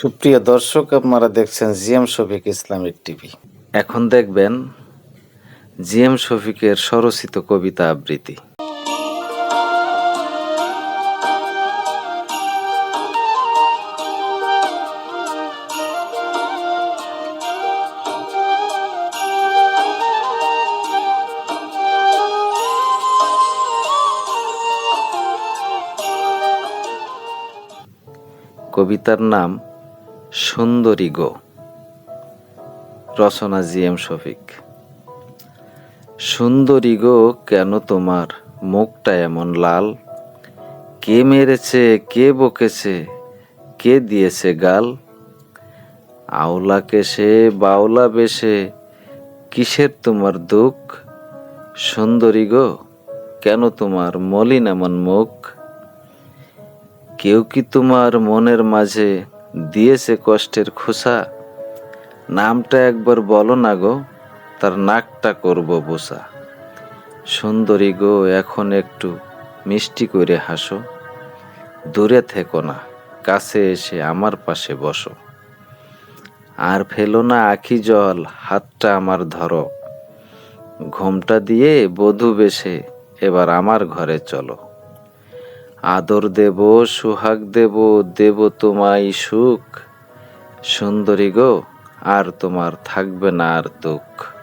সুপ্রিয় দর্শক, আপনারা দেখছেন জিএম শফিক ইসলামিক টিভি। এখন দেখবেন জিএম শফিকের স্বরচিত কবিতা আবৃত্তি। কবিতার নাম সুন্দরী গো। রচনা জি এম শফিক। সুন্দরী গো, কেন তোমার মুখটা এমন লাল? কে মেরেছে, কে বকেছে, কে দিয়েছে গাল? আওলা কেসে বাউলা বেশে, কিসের তোমার দুঃখ? সুন্দরী গো, কেন তোমার মলিন এমন মুখ? কেউ কি তোমার মনের মাঝে দিয়েছে কষ্টের খোসা। নামটা একবার বলো না গো, তার নাকটা করব বোসা। সুন্দরী গো, এখন একটু মিষ্টি করে হাসো। দূরে থেকো না, কাছে এসে আমার পাশে বসো। আর ফেলো না আখি জল, হাতটা আমার ধরো। ঘোমটা দিয়ে বধূ বেশে এবার আমার ঘরে চলো। আদর দেব, সুহাগ দেব দেব তোমায় সুখ। সুন্দরী গো, আর তোমার থাকবে না আর দুঃখ।